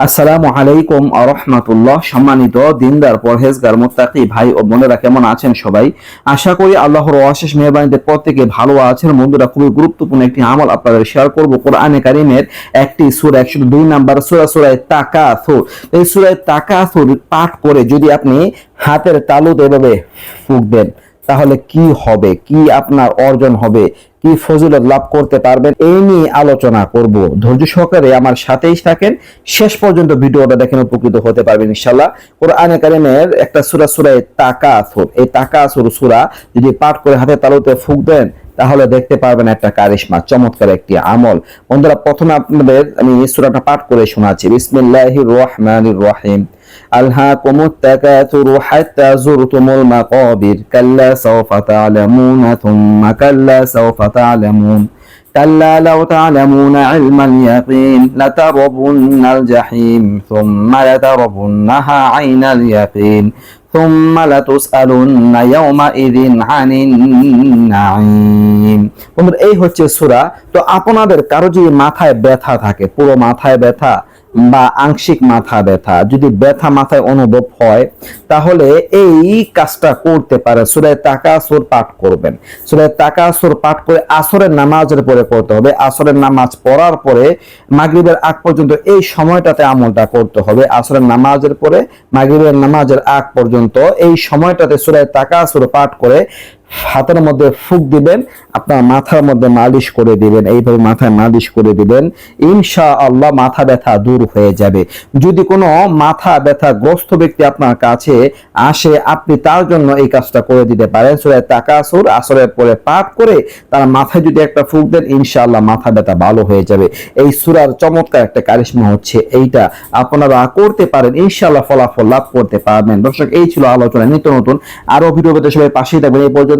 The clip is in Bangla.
আসসালামু আলাইকুম আরহামাতুল্লাহ সম্মানিত দিনদার, পরহেজগার, মোত্তাকি ভাই ও বোনেরা কেমন আছেন সবাই? আশা করি আল্লাহর অশেষ মেহরবানিতে প্রত্যেকে ভালো আছেন। বন্ধুরা, খুবই গুরুত্বপূর্ণ একটি আমল আপনাদের শেয়ার করব। কোরআনে কারিমের একটি সুর, একশো দুই নাম্বার সুরা, সুরায় তাকা তাকাসুর। এই সূরায় তাকাসুর পাঠ করে যদি আপনি হাতের তালুতে এভাবে ফুক দেন তাহলে কি হবে? কি আপনার অর্জন হবে? কি ফজিলত লাভ করতে পারবেন এই নিয়ে আলোচনা করব। ধৈর্য সহকারে আমার সাথেই থাকেন। শেষ পর্যন্ত ভিডিওটা দেখেন, উপকৃত হতে পারবেন ইনশাল্লাহ কোরআনে কারিমের একটা সূরা টাকা তাকাসুর। এই তাকাসুর সূরা যদি পাঠ করে হাতে তালুতে ফুক দেন তাহলে দেখতে পারবেন একটা কারিশমা চমৎকার একটি আমল বন্ধুরা প্রথমে আপনাদের আমি এই সূরাটা পাঠ করে শোনাচ্ছি বিসমিল্লাহির রহমানির রহিম ألهاكم التكاثر حتى زرتم المقابر كلا سوف تعلمون ثم كلا سوف تعلمون كلا لو تعلمون علم اليقين لتربن الجحيم ثم لتربنها عين اليقين ثم لتسألن يومئذ عن النعيم বন্ধুরা এই হচ্ছে সূরা তো আপনাদের কারো যদি মাথায় ব্যথা থাকে পুরো মাথায় ব্যথা বা আংশিক মাথা ব্যথা। যদি ব্যথা মাথায় অনুভব হয়, তাহলে এই কাজটা করতে পারে। সুরায় তাকাসুর পাঠ করবেন। সুরায় তাকাসুর পাঠ করে আসরের নামাজের পরে করতে হবে। আসরের নামাজ পড়ার পরে মাগরিবের আগ পর্যন্ত এই সময়টাতে আমলটা করতে হবে। আসরের নামাজের পরে মাগরিবের নামাজের আগ পর্যন্ত এই সময়টাতে সুরায় তাকাসুর পাঠ করে হাতের মধ্যে ফুক দিবেন, আপনার মাথার মধ্যে মালিশ করে দিবেন, এইভাবে মাথায় মালিশ করে দিবেন ইনশা আল্লাহ মাথা ব্যথা দূর হয়ে যাবে। যদি কোনো মাথা ব্যথা গ্রস্ত ব্যক্তি আপনার কাছে আসে, আপনি তার জন্য এই কাজটা করে দিতে পারেন। সুরায় তাকাসুর আসরের পরে পাঠ করে তার মাথায় যদি একটা ফুক দেন, ইনশাআল্লাহ মাথা ব্যথা ভালো হয়ে যাবে। এই সুরার চমৎকার একটা কারিশমা হচ্ছে এইটা। আপনারা করতে পারেন, ইনশাআল্লাহ ফলাফল লাভ করতে পারবেন। দর্শক, এই ছিল আলোচনা। নিত্য নতুন আরও ভিডিও সবাই পাশেই থাকবেন। এই পর্যন্ত